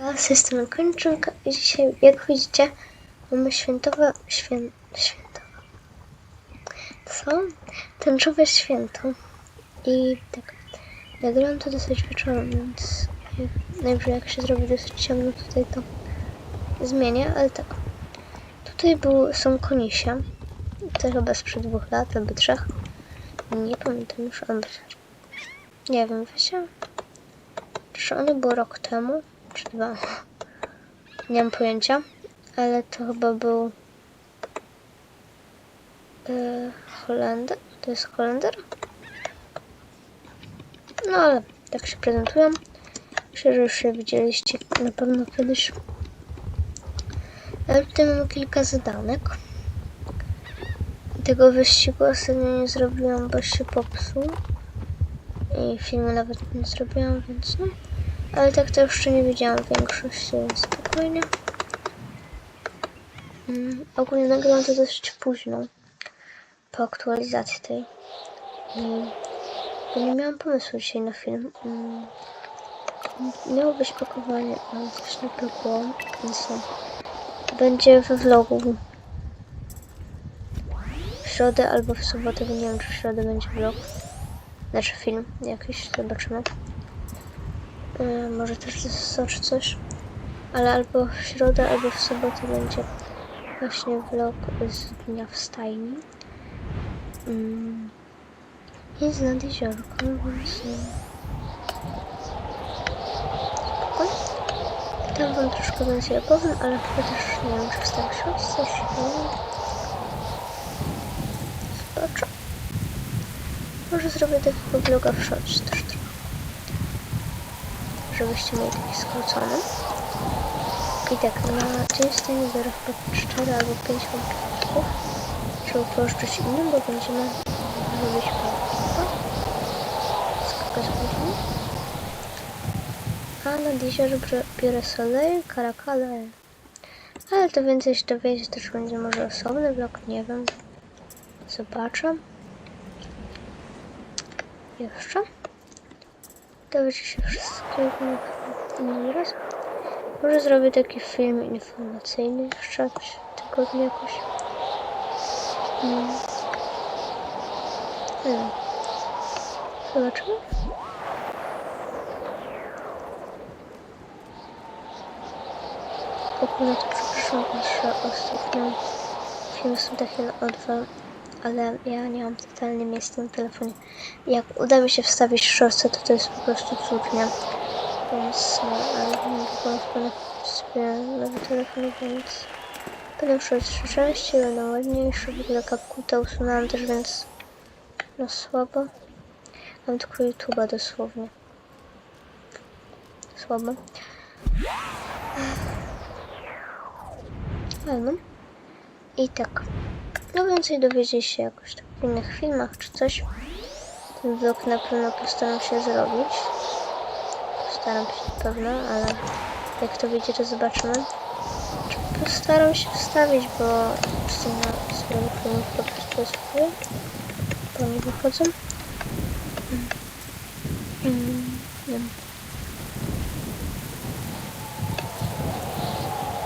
Ja system kończynka i dzisiaj, jak widzicie, mamy świętowe, świę, świętowe, co? Tęczowe święto. I tak, nagrałam to dosyć wieczorem, więc jak- jak się zrobi dosyć ciemno tutaj, to zmienię, ale tak. Tutaj był, są konisia. To chyba sprzed dwóch lat albo trzech. Nie pamiętam już, albo nie wiem, wiecie? Czy one były rok temu? Czy dwa? Nie mam pojęcia, ale to chyba był e, Holender. To jest Holender? No ale tak się prezentują. Że już je widzieliście na pewno kiedyś. Ale tutaj mamy kilka zadanek. Tego wyścigu ostatnio nie zrobiłam, bo się popsuł. I filmu nawet nie zrobiłam, więc no. Ale tak to jeszcze nie widziałam większości, więc spokojnie. Mm, ogólnie nagrałam to dość późno. Po aktualizacji tej. I bo nie miałam pomysłu dzisiaj na film. Mm, miało być pakowanie, ale coś nie było, więc no. Będzie we vlogu. W środę albo w sobotę, bo nie wiem czy w środę będzie vlog. Znaczy film jakiś, zobaczymy. Yy, może też z czy coś. Ale albo w środę, albo w sobotę będzie właśnie vlog z dnia w stajni. Mm. Jest nad więc... yy, Spokojnie. Tam wam troszkę więcej opowiem, ale chyba też nie wiem, czy choć coś. Zobaczę. Może zrobię takiego vloga w shorts też. Żebyście mieli taki skrócony. I tak, na dzień stajni biorę chyba 4 albo 5 łączników. Żeby pożyczyć innym, bo będziemy robić pałkę. Skakać będziemy. A na jeziorze biorę- Soleil, Karakale. Ale to więcej się dowiedzieć, też będzie może osobny vlog, nie wiem. Zobaczę. Jeszcze. Dowiecie się wszystkiego inny raz. Może zrobię taki film informacyjny jeszcze w tygodniu jakoś. Mm. Nie wiem. Zobaczymy. ogóle to przepraszam że ostatnio są takie na O2, ale ja nie mam totalnie miejsca na telefonie. Jak uda mi się wstawić shortsa, to to jest po prostu cud, nie? Więc, no, ale nie na sobie nowy telefon, więc będę shorts częściej, będą ładniejsze, w ogóle kapkutę usunęłam też, więc no słabo. Mam tylko YouTube'a dosłownie. Słabo. Ale I tak. No więcej dowiedzieć się jakoś tak w innych filmach czy coś. Ten vlog na pewno postaram się zrobić. Postaram się na pewno, ale jak to wyjdzie to zobaczymy. Czy Postaram się wstawić, bo czasem na swoim filmie po prostu jest chuj, bo nie wychodzą. Mm.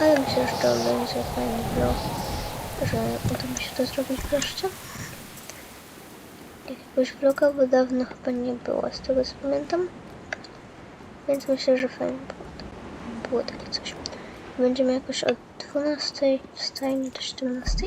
Ale myślę, że to będzie fajny vlog, że uda mi się to zrobić wreszcie. Jakiegoś vloga, bo dawno chyba nie było, z tego co pamiętam. Więc myślę, że fajnie było, było takie coś. Będziemy jakoś od 12 w stajni do 17.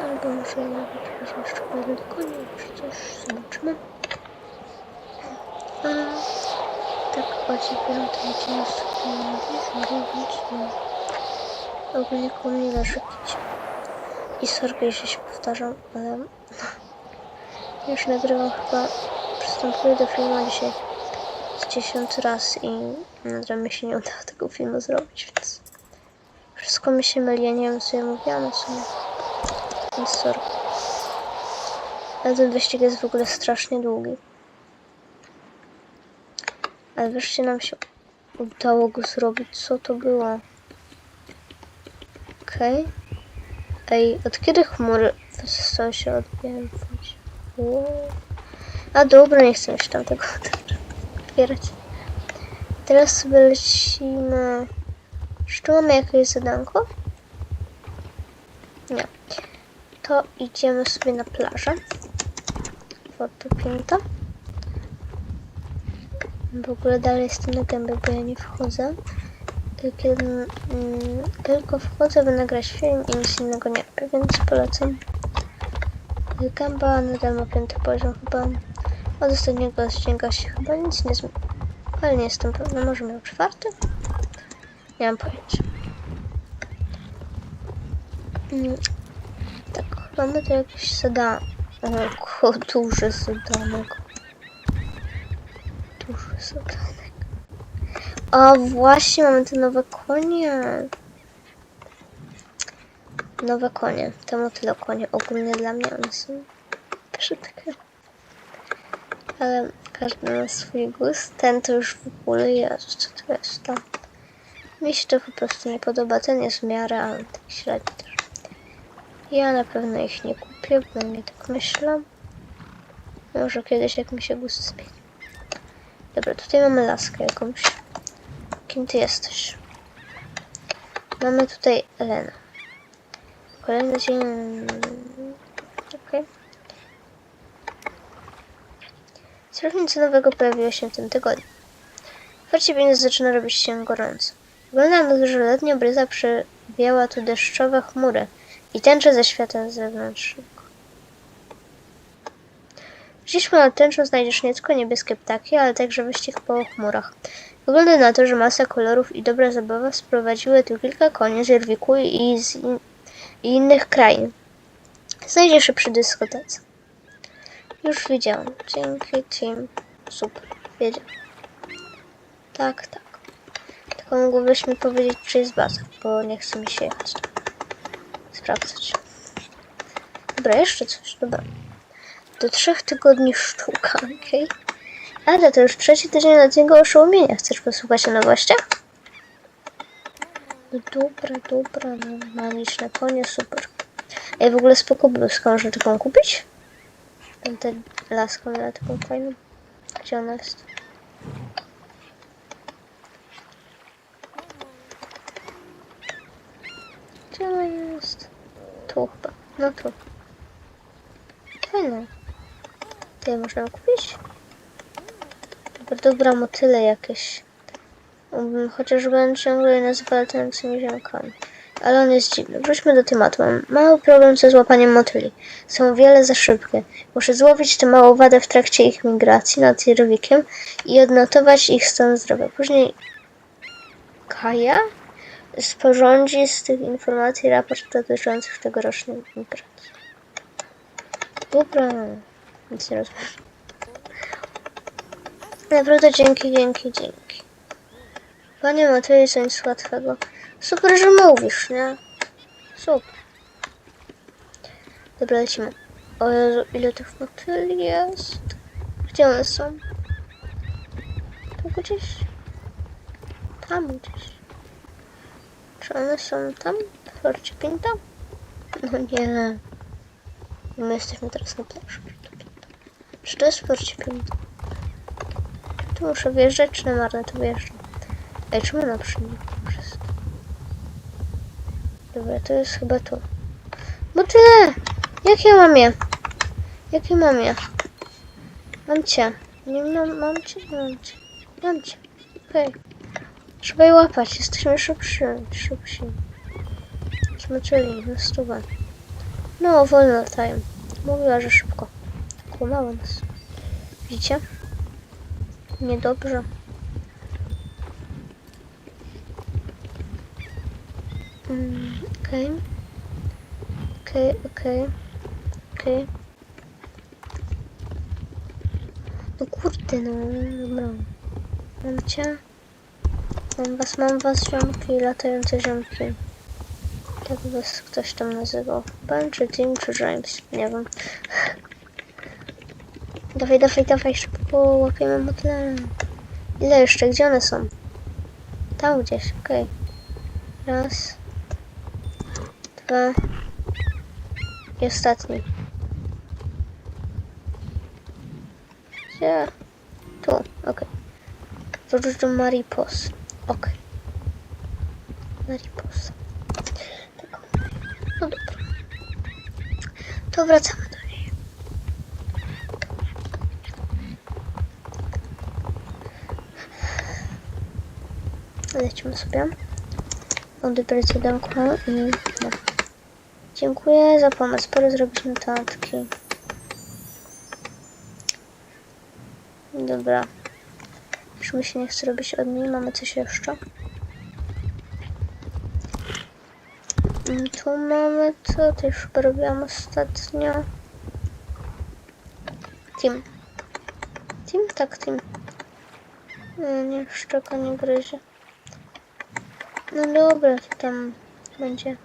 Albo może nawet później jeszcze pojadę do koni, czy coś, zobaczymy. A tak o 9 idziemy sobie na jezioro, więc no. Ogólnie leży kić. I sorry, jeśli się powtarzam, ale już nagrywam chyba, przystępuję do filmu dzisiaj z 10 raz i nadal mi się nie udało tego filmu zrobić, więc wszystko mi się myli, ja nie wiem co ja mówiłam, co nie. Więc sorry. Ale ten wyścig jest w ogóle strasznie długi. Ale wreszcie nam się udało go zrobić. Co to było? Okej. Ej, od kiedy chmury są się? Wow. A dobra, nie chcę się tam tego otwierać. Teraz sobie lecimy Czy mamy jakieś zadanko? Nie. To idziemy sobie na plażę. Fortu Pinto. W ogóle dalej jestem na gębie, bo ja nie wchodzę. Kiedy mm, tylko wchodzę, by nagrać film i nic innego nie robię, więc polecam. Gęba nadal ma piąty poziom chyba. Od ostatniego odcinka się chyba nic nie zmieniło. Ale nie jestem pewna, może miał czwarty? Nie mam pojęcia. Mm, tak, mamy tu jakieś zadanie. O, duży zadanek. Duży zadanek. A właśnie, mamy te nowe konie. Nowe konie. To motyle konie. Ogólnie dla mnie one są brzydkie. Ale każdy ma swój gust. Ten to już w ogóle jest. Co to jest tam? Mi się to po prostu nie podoba. Ten jest w miarę, ale tak średnio też. Ja na pewno ich nie kupię, nie tak myślę. Może kiedyś jak mi się gust zmieni. Dobra, tutaj mamy laskę jakąś. Kim ty jesteś? Mamy tutaj Elena. Kolejny dzień... Okej. Coś nic nowego pojawiło się w tym tygodniu. W Venus zaczyna robić się gorąco. Wygląda na to, że letnia bryza przywiała tu deszczowe chmury i tęcze ze świata zewnętrznego. Dziś ponad tęczą znajdziesz nie tylko niebieskie ptaki, ale także wyścig po chmurach. Wygląda na to, że masa kolorów i dobra zabawa sprowadziły tu kilka koni z Irwiku i z in- i innych krain. Znajdziesz je przy dyskotece. Już widziałam. Dzięki Team. Super. Wiedział. Tak, tak. Tylko mógłbyś mi powiedzieć, czy jest baza, bo nie chce mi się jechać. Sprawdzać. Dobra, jeszcze coś. Dobra. Do trzech tygodni sztuka, okej? Ale to już trzeci tydzień letniego oszołomienia. Chcesz posłuchać o nowościach? No dobra, dobra, no magiczne konie, super. Ej, w ogóle spoko bluzkę, można taką kupić? Tam tę laskę miała taką fajną. Gdzie ona jest? Gdzie ona jest? Tu chyba. No tu. Fajna. Tutaj można kupić? Dobra, motyle jakieś. Chociaż będę ciągle je nazywała latającymi ziomkami. Ale on jest dziwny. Wróćmy do tematu. Mam mały problem ze złapaniem motyli. Są wiele za szybkie. Muszę złowić tę małą wadę w trakcie ich migracji nad Irwikiem i odnotować ich stan zdrowia. Później Kaja sporządzi z tych informacji raport dotyczący tegorocznej migracji. Dobra. Nic nie rozumiem. Naprawdę dzięki, dzięki, dzięki. Panie Matei, co nic łatwego. Super, że mówisz, nie? Super. Dobra, lecimy. O Jezu, ile tych motyli jest? Gdzie one są? Tu gdzieś? Tam gdzieś. Czy one są tam? W Forcie Pinta? No nie. My jesteśmy teraz na plaży. Czy to jest Forcie Pinta? Muszę wjeżdżać, na marne tu wjeżdżam? Ej, czemu na jest? Dobra, to jest chyba tu. Bo tyle! Jak ja mam je? Jak ja mam je? Mam cię. Nie mam, mam cię, mam cię. Mam cię. Okej. Trzeba je łapać, jesteśmy szybsi. Szybsi. Zmoczyli na stówę. No, wolno latają. Mówiła, że szybko. Kłamała nas. Widzicie? Niedobrze. Mm, Okej. Okej, okej. Okej. No kurde, no. Dobra. Mam cię. Mam was, mam was, ziomki, latające ziomki. Tak was ktoś tam nazywał. Ben, czy Tim, czy James. Nie wiem. Dawaj, dawaj, dawaj, szybko łapiemy motyle. Ile jeszcze? Gdzie one są? Tam gdzieś, okej. Raz. Dwa. I ostatni. Gdzie? Tu, okej. Wróć do Maripos. Okej. Mariposa. Tak. No dobra. To wracamy do niej. Lecimy sobie. Odebrać siódemkę i no. Dziękuję za pomoc. Pora zrobić notatki. Dobra. Już mi się nie chce robić od niej. Mamy coś jeszcze. I Tu mamy co? To już robiłam ostatnio. Team. Team? Tak, team. No, nie, szczeka nie gryzie. No dobra, to tam będzie.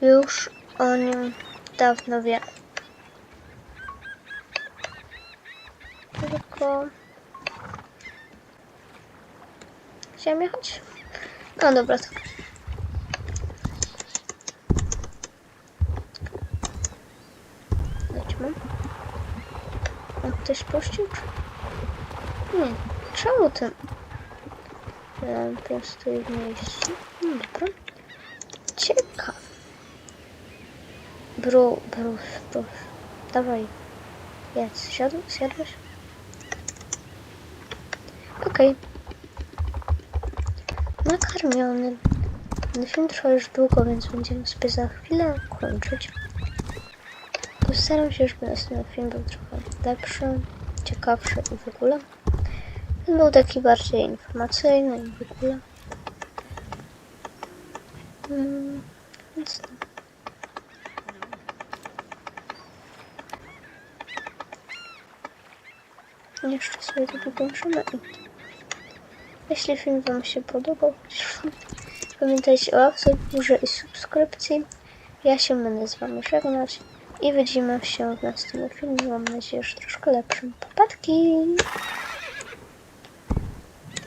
Już o nim dawno wiem. Tylko... Chciałem jechać? No dobra, to. A ktoś puścił? Nie. Czemu ten... Ja prostuję w miejscu. No dobra. Ciekawe. Bru, Bruce, Bruce. Dawaj. Jedz. Siadł, zjadłeś? Okej. Nakarmiony. Ten film trwa już długo, więc będziemy sobie za chwilę kończyć. Postaram się, żeby następny film był trochę lepszy, ciekawszy i w ogóle. Był taki bardziej informacyjny i w ogóle. Mm, więc tak. Jeszcze sobie to powiększymy jeśli film Wam się podobał, pamiętajcie o łapce górze i subskrypcji. Ja się będę z Wami żegnać i widzimy się w następnym filmie. Mam nadzieję, że troszkę lepszym. Papatki!